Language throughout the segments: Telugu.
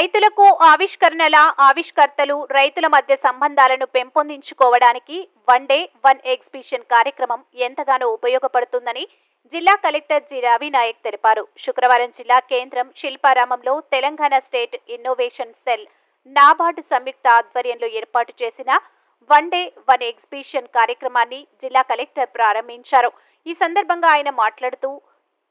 రైతులకు ఆవిష్కరణల ఆవిష్కర్తలు రైతుల మధ్య సంబంధాలను పెంపొందించుకోవడానికి వన్ డే వన్ ఎగ్జిబిషన్ కార్యక్రమం ఎంతగానో ఉపయోగపడుతుందని జిల్లా కలెక్టర్ జి. రవి నాయక్ తెలిపారు. శుక్రవారం జిల్లా కేంద్రం శిల్పారామంలో Telangana state innovation cell NABARD సంయుక్త ఆధ్వర్యంలో ఏర్పాటు చేసిన వన్ డే వన్ ఎగ్జిబిషన్ కార్యక్రమాన్ని జిల్లా కలెక్టర్ ప్రారంభించారు. ఈ సందర్భంగా ఆయన మాట్లాడుతూ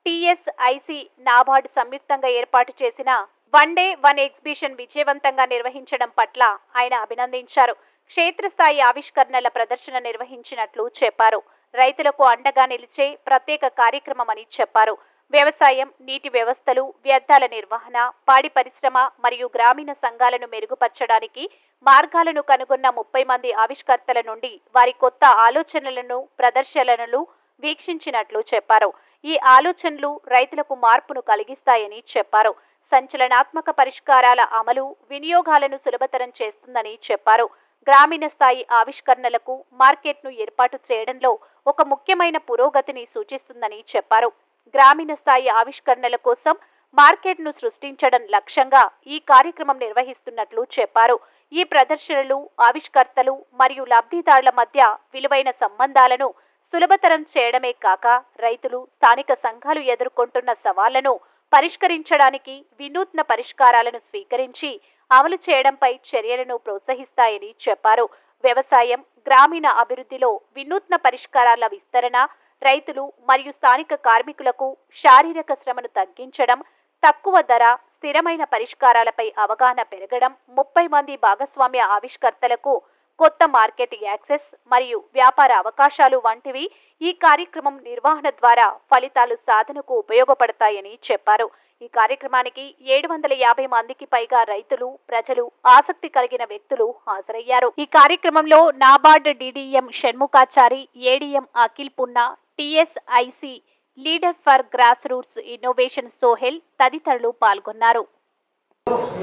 టిఎస్ఐసి నాబార్డు సంయుక్తంగా ఏర్పాటు చేసిన వన్ డే వన్ ఎగ్జిబిషన్ విజయవంతంగా నిర్వహించడం పట్ల ఆయన అభినందించారు. క్షేత్రస్థాయి ఆవిష్కరణల ప్రదర్శన నిర్వహించినట్లు చెప్పారు. రైతులకు అండగా నిలిచే ప్రత్యేక కార్యక్రమమని చెప్పారు. వ్యవసాయం నీటి వ్యవస్థలు వ్యర్థాల నిర్వహణ పాడి పరిశ్రమ మరియు గ్రామీణ సంఘాలను మెరుగుపరచడానికి మార్గాలను కనుగొన్న ముప్పై మంది ఆవిష్కర్తల నుండి వారి కొత్త ఆలోచనలను ప్రదర్శనలను వీక్షించినట్లు చెప్పారు. ఈ ఆలోచనలు రైతులకు మార్పును కలిగిస్తాయని చెప్పారు. సంచలనాత్మక పరిష్కారాల అమలు వినియోగాలను సులభతరం చేస్తుందని చెప్పారు. గ్రామీణ స్థాయి ఆవిష్కరణలకు మార్కెట్ను ఏర్పాటు చేయడంలో ఒక ముఖ్యమైన పురోగతిని సూచిస్తుందని చెప్పారు. గ్రామీణ స్థాయి ఆవిష్కరణల కోసం మార్కెట్ను సృష్టించడం లక్ష్యంగా ఈ కార్యక్రమం నిర్వహిస్తున్నట్లు చెప్పారు. ఈ ప్రదర్శనలు ఆవిష్కర్తలు మరియు లబ్ధిదారుల మధ్య విలువైన సంబంధాలను సులభతరం చేయడమే కాక రైతులు స్థానిక సంఘాలు ఎదుర్కొంటున్న సవాళ్ళను పరిష్కరించడానికి వినూత్న పరిష్కారాలను స్వీకరించి అమలు చేయడంపై చర్యలను ప్రోత్సహిస్తాయని చెప్పారు. వ్యవసాయం గ్రామీణ అభివృద్ధిలో వినూత్న పరిష్కారాల విస్తరణ రైతులు మరియు స్థానిక కార్మికులకు శారీరక శ్రమను తగ్గించడం తక్కువ ధర స్థిరమైన పరిష్కారాలపై అవగాహన పెరగడం ముప్పై మంది భాగస్వామ్య ఆవిష్కర్తలకు కొత్త మార్కెట్ యాక్సెస్ మరియు వ్యాపార అవకాశాలు వంటివి ఈ కార్యక్రమం నిర్వహణ ద్వారా ఫలితాలు సాధనకు ఉపయోగపడతాయని చెప్పారు. ఈ కార్యక్రమానికి ఏడు వందల యాభై మందికి పైగా రైతులు ప్రజలు ఆసక్తి కలిగిన వ్యక్తులు హాజరయ్యారు. ఈ కార్యక్రమంలో NABARD DDM Shanmukhachari ADM Akhil Punna TSIC leader for grass roots innovation Sohail తదితరులు పాల్గొన్నారు.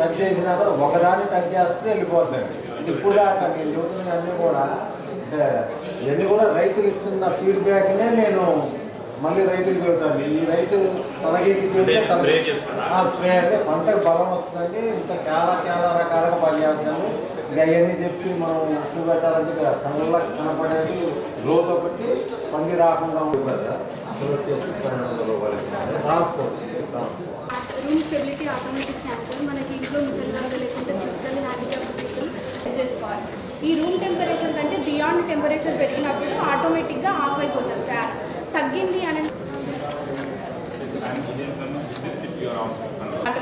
టచ్ చేసినా కూడా ఒకదాన్ని టచ్ చేస్తే వెళ్ళిపోతుంది ఇప్పుడు దాకా నేను చెబుతున్న అన్నీ కూడా అంటే ఇవన్నీ కూడా రైతులు ఇస్తున్న ఫీడ్బ్యాక్నే నేను మళ్ళీ రైతుకి చెబుతాను ఈ రైతు తనకి చెబితే తనకి స్ప్రే చేస్తారా? ఆ, స్ప్రే అంటే పంటకు బలం వస్తుందండి. ఇంకా చాలా చాలా రకాలుగా పనిచేస్తుంది ఇంకా అవన్నీ చెప్పి మనం చూపెట్టాలంటే ఇక కళ్ళకు కనపడేది గ్రోత్ ఒకటి పంది రాకుండా ఉంటుంది సెలెక్ట్ చేసి transport. Transport. Room stability automatic cancer మనకి ఇంట్లో చేసుకోవాలి. ఈ రూమ్ టెంపరేచర్ కంటే బియాండ్ టెంపరేచర్ పెరిగినప్పుడు ఆటోమేటిక్గా ఆఫ్ అయిపోతుంది ఫ్యాన్. తగ్గింది అని అంటే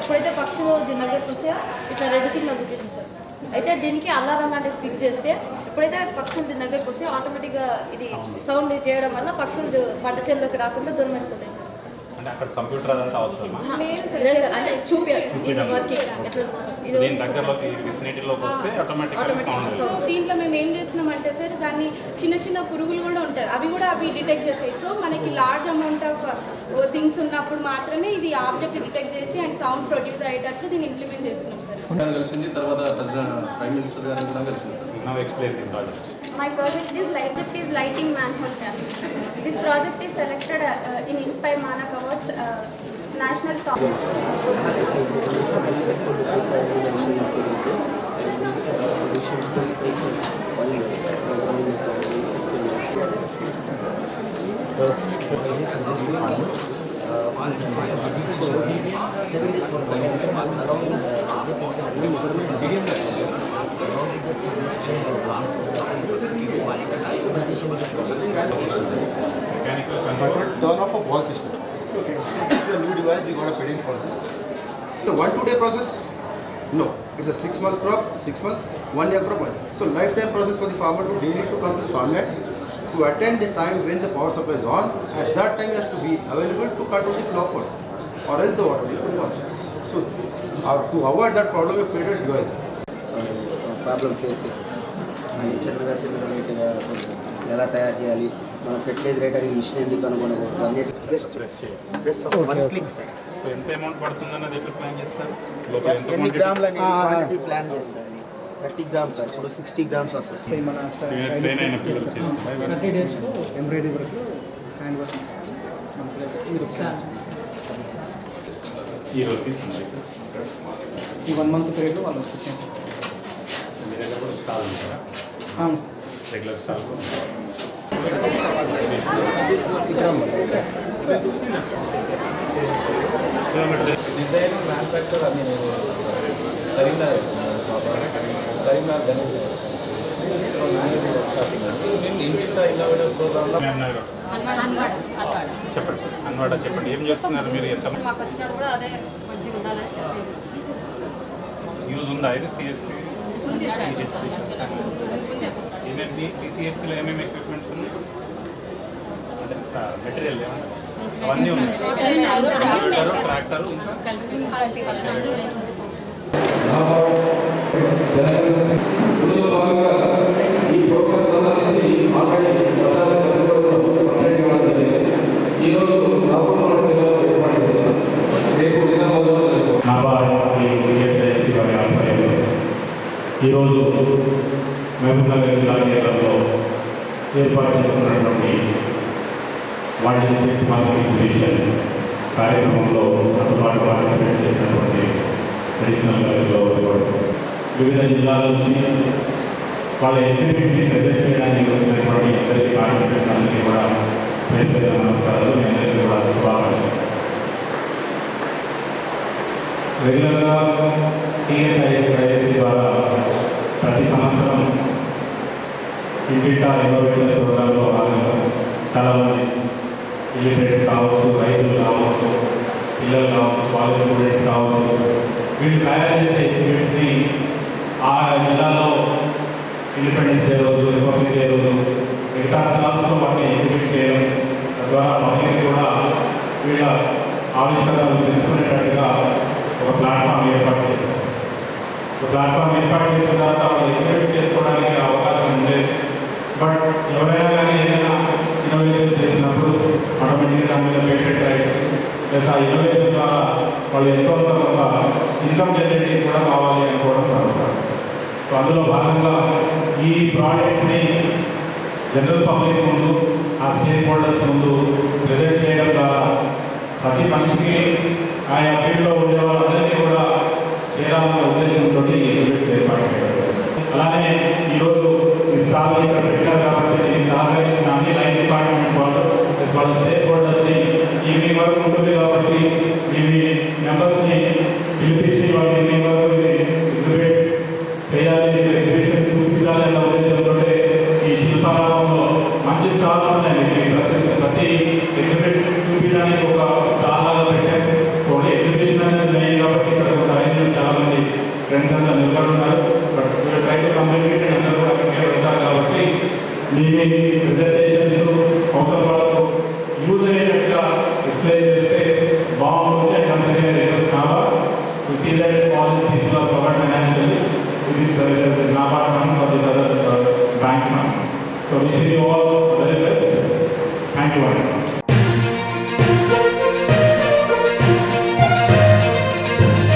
ఎప్పుడైతే పక్షులు దీని దగ్గరికి వస్తే ఇట్లా రెడ్ సిగ్నల్ చూపిస్తుంది సార్. అయితే దీనికి అల్లారం లాంటివి ఫిక్స్ చేస్తే ఎప్పుడైతే పక్షులు దీని దగ్గరికి వస్తే ఆటోమేటిక్గా ఇది సౌండ్ తీయడం వల్ల పక్షులు పంట చేనులోకి రాకుండా దూరం వెళ్ళిపోతాయి అంటే అక్కడ కంప్యూటర్ అదంతా అవసరమా? అంటే ఇది దీని దగ్గరలోకి విసినిటీలోకి వస్తే Automatic సౌండ్ సో దీంట్లో మేము ఏం చేస్తున్నామంటే సార్ దాన్ని చిన్న చిన్న పురుగులు కూడా ఉంటాయి. అవి కూడా అవి డిటెక్ట్ చేస్తాయి సో మనకి లార్జ్ అమౌంట్ ఆఫ్ థింగ్స్ ఉన్నప్పుడు మాత్రమే ఇది ఆబ్జెక్ట్ డిటెక్ట్ చేసి అండ్ సౌండ్ ప్రొడ్యూస్ అయ్యేటట్లు దీన్ని ఇంప్లిమెంట్ చేస్తున్నాం సార్. కలిసింది తర్వాత ప్రైమ్ మినిస్టర్ గారిని కూడా కలిసింది sir now explain the project My project is Project is Lighting Manhole Camp. This project is selected uh, in Inspire Manak Awards seven turn off of all system. Okay. It's a new device, we got a patent for this. The one two day process? No. It's a six months crop, six months, one year crop. So lifetime process for the farmer to daily to come to farmland to attend the time when the power supply is on. At that time has to be available to control the flow of water or else the water will come. So uh, to avoid that problem we created device. Problem face చేసేది అది చిన్నగా చిన్నగా నీట్గా ఎలా తయారు చేయాలి మనం ఫెర్టిలైజర్ రేటరింగ్ మిషన్ ఎందుకు కనుగొనకూడదు అన్నిటి just press one click sir ఎంత అమౌంట్ పడుతుందన్నది ఎట్లా ప్లాన్ చేస్తారు ఎన్ని quantity? గ్రాములు అనేది క్వాంటిటీ ప్లాన్ చేస్తారు థర్టీ గ్రామ్స్ సార్ ఇప్పుడు సిక్స్టీ గ్రామ్స్ వస్తుంది. మన థర్టీ డేస్లో ఎంబ్రాయిడరీ వరకు హ్యాండ్ వర్క్ మన పిల్లలకి మీరు ఒకసారి ఈ వన్ మంత్ పీరియడ్లో వాళ్ళు వచ్చేసారు అవును. Sir. Regular stall design manufacture అది కరీంనగర్ చెప్పండి అన్వాడ చెప్పండి. ఏం చేస్తున్నారు మీరు ఎంత అదే యూజ్ ఉందా ఇది? సిఎస్సి సిఎస్సిలో ఏమేమి ఎక్విప్మెంట్స్ ఉన్నాయి? అంటే మెటీరియల్ ఏమన్నా? అవన్నీ ఉన్నాయి. ట్రాక్టర్ ఇంకా ఈరోజు మహబూబ్నగర్ జిల్లా కేంద్రంలో ఏర్పాటు చేసుకున్నటువంటి వన్ స్టేట్ మార్కెట్ ఎగ్జిబిషన్ కార్యక్రమంలో అందుబాటు పార్టిసిపేట్ చేసినటువంటి అడిషనల్ గారిలో రివార్డ్స్. వివిధ జిల్లాల నుంచి వాళ్ళ ఎగ్జిబిట్ని ప్రజెంట్ చేయడానికి వచ్చినటువంటి అందరికీ పార్టిసిపేట్స్ అందరికీ కూడా పేరు పేరు నమస్కారాలు మీ అందరికీ కూడా శుభాకాంక్షలు. రెగ్యులర్గా టీఎస్ఐఎస్ఐఎస్సి ద్వారా ప్రతి సంవత్సరం ఇంటింటా ఇన్నోవేటివ్ ప్రోగ్రాంలో భాగంగా చాలామంది ఇల్లిటరేట్స్ కావచ్చు రైతులు కావచ్చు పిల్లలు కావచ్చు కాలేజ్ స్టూడెంట్స్ కావచ్చు వీళ్ళు తయారు చేసే ఎక్స్పీరియన్స్ని ఆ జిల్లాలో ఇండిపెండెన్స్ డే రోజు రిపబ్లిక్ డే రోజు మిగతా స్టాల్స్లో వాటిని ఎగ్జిబిట్ చేయడం తద్వారా పబ్లిక్ కూడా వీళ్ళ ఆవిష్కరణలు తెలుసుకునేటట్టుగా ఒక ప్లాట్ఫామ్ ఏర్పాటు చేశారు. ఒక ప్లాట్ఫామ్ ఏర్పాటు చేసిన తర్వాత వాళ్ళు ఎగ్జిబిట్ చేసుకోవడానికి అవకాశం ఉండేది బట్ ఎవరైనా కానీ ఏదైనా ఇన్నోవేషన్ చేసినప్పుడు ఆటోమేటిక్గా దాని మీద పేటెంట్ రైట్స్ ప్లస్ ఆ ఇన్నోవేషన్ ద్వారా వాళ్ళు ఎంతో కొంత ఇన్కమ్ జనరేటింగ్ కూడా కావాలి అనుకోవడం సమస్య సో అందులో భాగంగా ఈ ప్రాడక్ట్స్ని జనరల్ పబ్లిక్ ముందు ఆ స్టేక్ హోల్డర్స్ ముందు ప్రజెంట్ చేయడం ద్వారా ప్రతి మనిషికి ఆయా ఫీల్డ్లో ఉండే వాళ్ళందరినీ కూడా చేరాలనే ఉద్దేశంతో ఈ ఎగ్జిబిట్స్ ఏర్పాటు చేయడం అలానే ఈరోజు ఈ స్టాల్ ఇక్కడ పెట్టారు కాబట్టి దీనికి సహకరించిన అన్ని లైన్ డిపార్ట్మెంట్స్ వాళ్ళు వాళ్ళ స్టేక్ హోల్డర్స్ని ఈవినింగ్ వరకు ఉంటుంది We see that all these people are covered financially with the NABARD funds or the other uh, bank funds. So wish you all the best. Thank you.